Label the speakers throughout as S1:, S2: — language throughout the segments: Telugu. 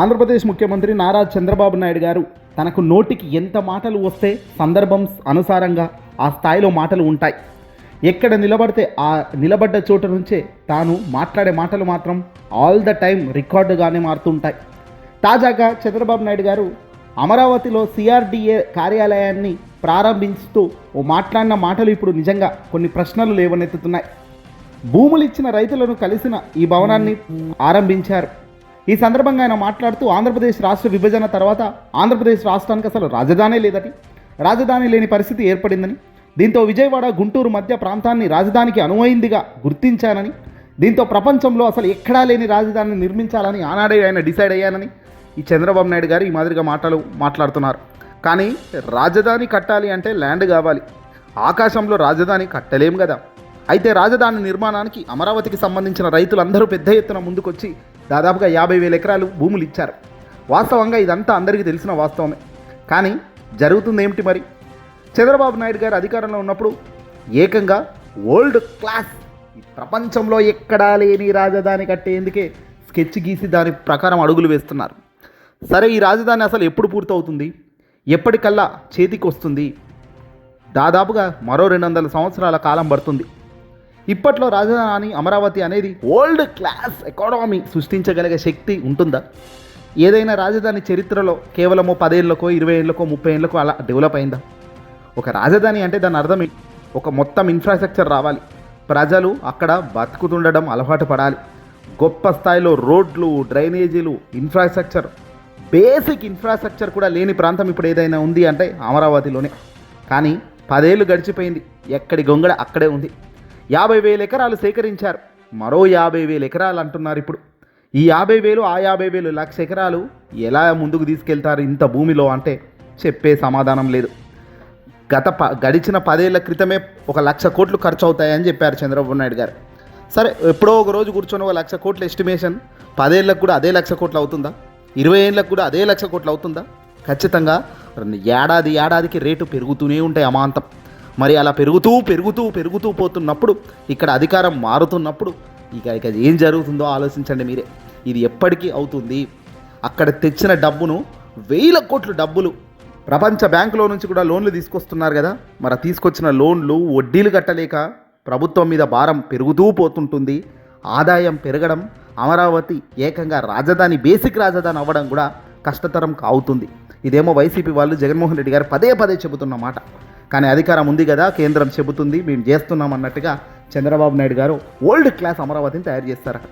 S1: ఆంధ్రప్రదేశ్ ముఖ్యమంత్రి నారా చంద్రబాబు నాయుడు గారు తనకు నోటికి ఎంత మాటలు వస్తే సందర్భం అనుసారంగా ఆ స్థాయిలో మాటలు ఉంటాయి. ఎక్కడ నిలబడితే ఆ నిలబడ్డ చోట నుంచే తాను మాట్లాడే మాటలు మాత్రం ఆల్ ద టైం రికార్డుగానే మారుతుంటాయి. తాజాగా చంద్రబాబు నాయుడు గారు అమరావతిలో సిఆర్డిఏ కార్యాలయాన్ని ప్రారంభిస్తూ ఓ మాట్లాడిన మాటలు ఇప్పుడు నిజంగా కొన్ని ప్రశ్నలు లేవనెత్తుతున్నాయి. భూములు ఇచ్చిన రైతులను కలిసిన ఈ భవనాన్ని ఆరంభించారు. ఈ సందర్భంగా ఆయన మాట్లాడుతూ ఆంధ్రప్రదేశ్ రాష్ట్ర విభజన తర్వాత ఆంధ్రప్రదేశ్ రాష్ట్రానికి అసలు రాజధానే లేదని రాజధాని లేని పరిస్థితి ఏర్పడిందని దీంతో విజయవాడ గుంటూరు మధ్య ప్రాంతాన్ని రాజధానికి అనువైందిగా గుర్తించానని దీంతో ప్రపంచంలో అసలు ఎక్కడా లేని రాజధానిని నిర్మించాలని ఆనాడే ఆయన డిసైడ్ అయ్యానని ఈ చంద్రబాబు నాయుడు గారు ఈ మాదిరిగా మాటలు మాట్లాడుతున్నారు. కానీ రాజధాని కట్టాలి అంటే ల్యాండ్ కావాలి. ఆకాశంలో రాజధాని కట్టలేం కదా. అయితే రాజధాని నిర్మాణానికి అమరావతికి సంబంధించిన రైతులందరూ పెద్ద ఎత్తున ముందుకొచ్చి దాదాపుగా యాభై వేల ఎకరాలు భూములు ఇచ్చారు. వాస్తవంగా ఇదంతా అందరికీ తెలిసిన వాస్తవమే. కానీ జరుగుతుంది ఏమిటి మరి? చంద్రబాబు నాయుడు గారు అధికారంలో ఉన్నప్పుడు ఏకంగా వరల్డ్ క్లాస్ ఈ ప్రపంచంలో ఎక్కడా లేని రాజధాని కట్టేందుకే స్కెచ్ గీసి దాని ప్రకారం అడుగులు వేస్తున్నారు. సరే ఈ రాజధాని అసలు ఎప్పుడు పూర్తవుతుంది? ఎప్పటికల్లా చేతికి వస్తుంది దాదాపుగా మరో రెండు వందల సంవత్సరాల కాలం పడుతుంది. ఇప్పట్లో రాజధాని అమరావతి అనేది వరల్డ్ క్లాస్ ఎకానమీ సృష్టించగలిగే శక్తి ఉంటుందా? ఏదైనా రాజధాని చరిత్రలో కేవలము పదేళ్ళకో ఇరవై ఏళ్ళకో ముప్పై ఏళ్ళకో అలా డెవలప్ అయిందా? ఒక రాజధాని అంటే దాని అర్థం ఒక మొత్తం ఇన్ఫ్రాస్ట్రక్చర్ రావాలి. ప్రజలు అక్కడ బతుకుతుండడం అలవాటు పడాలి. గొప్ప స్థాయిలో రోడ్లు డ్రైనేజీలు ఇన్ఫ్రాస్ట్రక్చర్ బేసిక్ ఇన్ఫ్రాస్ట్రక్చర్ కూడా లేని ప్రాంతం ఇప్పుడు ఏదైనా ఉంది అంటే అమరావతిలోనే. కానీ పదేళ్ళు గడిచిపోయింది. ఎక్కడి గొంగడ అక్కడే ఉంది. యాభై వేల ఎకరాలు సేకరించారు. మరో యాభై వేల ఎకరాలు అంటున్నారు ఇప్పుడు. ఈ యాభై వేలు ఆ యాభై వేలు లక్ష ఎకరాలు ఎలా ముందుకు తీసుకెళ్తారు ఇంత భూమిలో అంటే చెప్పే సమాధానం లేదు. గత ప గడిచిన పదేళ్ళ క్రితమే ఒక లక్ష కోట్లు ఖర్చు అవుతాయని చెప్పారు చంద్రబాబు నాయుడు గారు. సరే ఎప్పుడో ఒక రోజు కూర్చొని ఒక లక్ష కోట్ల ఎస్టిమేషన్ పదేళ్ళకు కూడా అదే లక్ష కోట్లు అవుతుందా? ఇరవై ఏళ్ళకు కూడా అదే లక్ష కోట్లు అవుతుందా? ఖచ్చితంగా ఏడాది ఏడాదికి రేటు పెరుగుతూనే ఉంటాయి అమాంతం. మరి అలా పెరుగుతూ పెరుగుతూ పెరుగుతూ పోతున్నప్పుడు ఇక్కడ అధికారం మారుతున్నప్పుడు ఇక ఇక ఏం జరుగుతుందో ఆలోచించండి మీరే. ఇది ఎప్పటికీ అవుతుంది. అక్కడ తెచ్చిన డబ్బును వేల కోట్ల డబ్బులు ప్రపంచ బ్యాంకులో నుంచి కూడా లోన్లు తీసుకొస్తున్నారు కదా. మరి తీసుకొచ్చిన లోన్లు వడ్డీలు కట్టలేక ప్రభుత్వం మీద భారం పెరుగుతూ పోతుంటుంది. ఆదాయం పెరగడం అమరావతి ఏకంగా రాజధాని బేసిక్ రాజధాని అవ్వడం కూడా కష్టతరం కావుతుంది. ఇదేమో వైసీపీ వాళ్ళు జగన్మోహన్ రెడ్డి గారు పదే పదే చెబుతున్న మాట. కానీ అధికారం ఉంది కదా కేంద్రం చెబుతుంది మేము చేస్తున్నాం అన్నట్టుగా చంద్రబాబు నాయుడు గారు ఓల్డ్ క్లాస్ అమరావతిని తయారు చేస్తారట.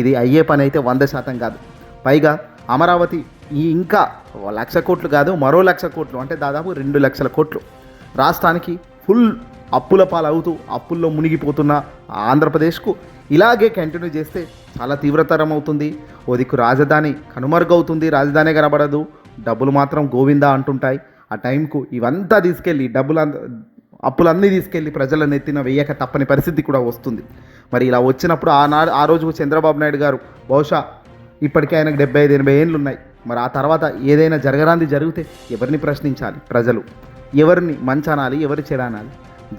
S1: ఇది అయ్యే పని అయితే వంద శాతం కాదు. పైగా అమరావతి ఈ ఇంకా లక్ష కోట్లు కాదు మరో లక్ష కోట్లు అంటే దాదాపు రెండు లక్షల కోట్లు. రాష్ట్రానికి ఫుల్ అప్పుల పాలవుతూ అప్పుల్లో మునిగిపోతున్న ఆంధ్రప్రదేశ్కు ఇలాగే కంటిన్యూ చేస్తే చాలా తీవ్రతరం అవుతుంది. ఓ దిక్కు రాజధాని కనుమరుగవుతుంది రాజధాని కనబడదు. డబ్బులు మాత్రం గోవిందా అంటుంటాయి. ఆ టైంకు ఇవంతా తీసుకెళ్ళి డబ్బులు అప్పులన్నీ తీసుకెళ్ళి ప్రజల నెత్తిన వేయక తప్పని పరిస్థితి కూడా వస్తుంది. మరి ఇలా వచ్చినప్పుడు ఆనాడు ఆ రోజు చంద్రబాబు నాయుడు గారు బహుశా ఇప్పటికే ఆయనకు డెబ్బై ఐదు ఎనభై ఏళ్ళు ఉన్నాయి. మరి ఆ తర్వాత ఏదైనా జరగరాంది జరిగితే ఎవరిని ప్రశ్నించాలి ప్రజలు? ఎవరిని మంచనాలి అనాలి ఎవరి చెడానాలి?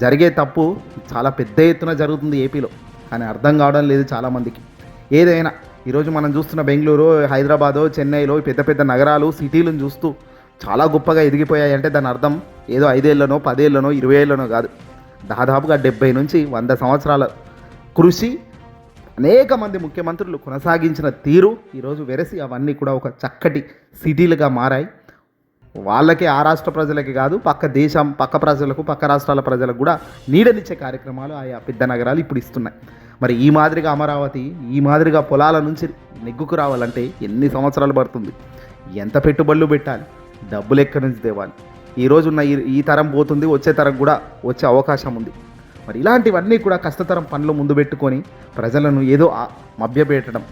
S1: జరిగే తప్పు చాలా పెద్ద ఎత్తున జరుగుతుంది ఏపీలో. కానీ అర్థం కావడం లేదు చాలామందికి. ఏదైనా ఈరోజు మనం చూస్తున్న బెంగళూరు హైదరాబాదు చెన్నైలో పెద్ద పెద్ద నగరాలు సిటీలను చూస్తూ చాలా గొప్పగా ఎదిగిపోయాయి అంటే దాని అర్థం ఏదో ఐదేళ్ళనో పదేళ్ళనో ఇరవై ఏళ్ళనో కాదు. దాదాపుగా డెబ్బై నుంచి వంద సంవత్సరాల కృషి అనేక మంది ముఖ్యమంత్రులు కొనసాగించిన తీరు ఈరోజు వెరసి అవన్నీ కూడా ఒక చక్కటి సిటీలుగా మారాయి. వాళ్ళకే ఆ రాష్ట్ర ప్రజలకి కాదు పక్క దేశం పక్క ప్రజలకు పక్క రాష్ట్రాల ప్రజలకు కూడా నీడనిచ్చే కార్యక్రమాలు ఆయా పెద్ద నగరాలు ఇప్పుడు ఇస్తున్నాయి. మరి ఈ మాదిరిగా అమరావతి ఈ మాదిరిగా పొలాల నుంచి నెగ్గుకు రావాలంటే ఎన్ని సంవత్సరాలు పడుతుంది? ఎంత పెట్టుబడులు పెట్టాలి? డబ్బులు ఎక్కడి నుంచి తేవాలి? ఈ రోజు ఉన్న ఈ ఈ తరం పోతుంది వచ్చే తరం కూడా వచ్చే అవకాశం ఉంది. మరి ఇలాంటివన్నీ కూడా కష్టతరం పనులు ముందు పెట్టుకొని ప్రజలను ఏదో మభ్యపెట్టడం.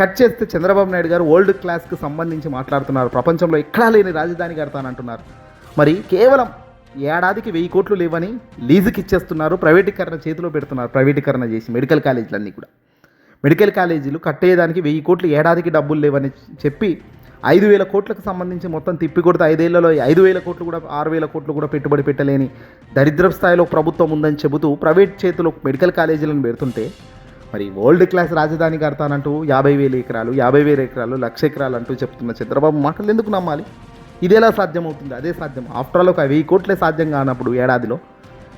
S1: కట్ చేస్తే చంద్రబాబు నాయుడు గారు వరల్డ్ క్లాస్కి సంబంధించి మాట్లాడుతున్నారు. ప్రపంచంలో ఎక్కడా లేని రాజధాని కడతానంటున్నారు మరి కేవలం ఏడాదికి వెయ్యి కోట్లు లేవని లీజుకి ఇచ్చేస్తున్నారు ప్రైవేటీకరణ చేతిలో పెడుతున్నారు ప్రైవేటీకరణ చేసి మెడికల్ కాలేజీలన్నీ కూడా. మెడికల్ కాలేజీలు కట్టేదానికి వెయ్యి కోట్లు ఏడాదికి డబ్బులు లేవని చెప్పి ఐదు వేల కోట్లకు సంబంధించి మొత్తం తిప్పి కొడితే ఐదేళ్ళలో ఐదు వేల కోట్లు కూడా ఆరు వేల కోట్లు కూడా పెట్టుబడి పెట్టలేని దరిద్ర స్థాయిలో ప్రభుత్వం ఉందని చెబుతూ ప్రైవేట్ చేతిలో మెడికల్ కాలేజీలను పెడుతుంటే మరి వరల్డ్ క్లాస్ రాజధాని కడతానంటూ యాభై వేల ఎకరాలు యాభై వేల ఎకరాలు లక్ష ఎకరాలు అంటూ చెప్తున్న చంద్రబాబు మాటలు ఎందుకు నమ్మాలి? ఇదేలా సాధ్యమవుతుంది? అదే సాధ్యం. ఆఫ్టర్ ఆల్ ఒక వెయ్యి కోట్లే సాధ్యం కానప్పుడు ఏడాదిలో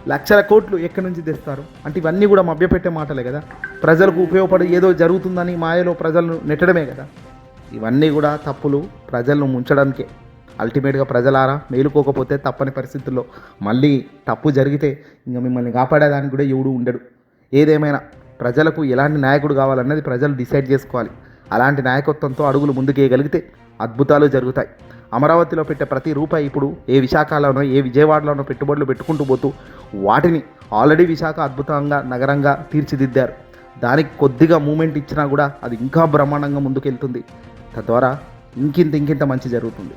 S1: లక్షల కోట్లు ఎక్కడి నుంచి తెస్తారు? అంటే ఇవన్నీ కూడా మభ్యపెట్టే మాటలే కదా. ప్రజలకు ఉపయోగపడి ఏదో జరుగుతుందని మాయలో ప్రజలను నెట్టడమే కదా. ఇవన్నీ కూడా తప్పులు ప్రజలను ముంచడానికే. అల్టిమేట్గా ప్రజలారా మేలుకోకపోతే తప్పని పరిస్థితుల్లో మళ్ళీ తప్పు జరిగితే ఇంకా మిమ్మల్ని కాపాడేదానికి కూడా ఎవడు ఉండడు. ఏదేమైనా ప్రజలకు ఎలాంటి నాయకుడు కావాలన్నది ప్రజలు డిసైడ్ చేసుకోవాలి. అలాంటి నాయకత్వంతో అడుగులు ముందుకేయగలిగితే అద్భుతాలు జరుగుతాయి. అమరావతిలో పెట్టే ప్రతి రూపాయి ఇప్పుడు ఏ విశాఖలోనో ఏ విజయవాడలోనో పెట్టుబడులు పెట్టుకుంటూ పోతూ వాటిని ఆల్రెడీ విశాఖ అద్భుతంగా నగరంగా తీర్చిదిద్దారు. దానికి కొద్దిగా మూమెంట్ ఇచ్చినా కూడా అది ఇంకా బ్రహ్మాండంగా ముందుకెళ్తుంది. తద్వారా ఇంకింత ఇంకింత మంచి జరుగుతుంది.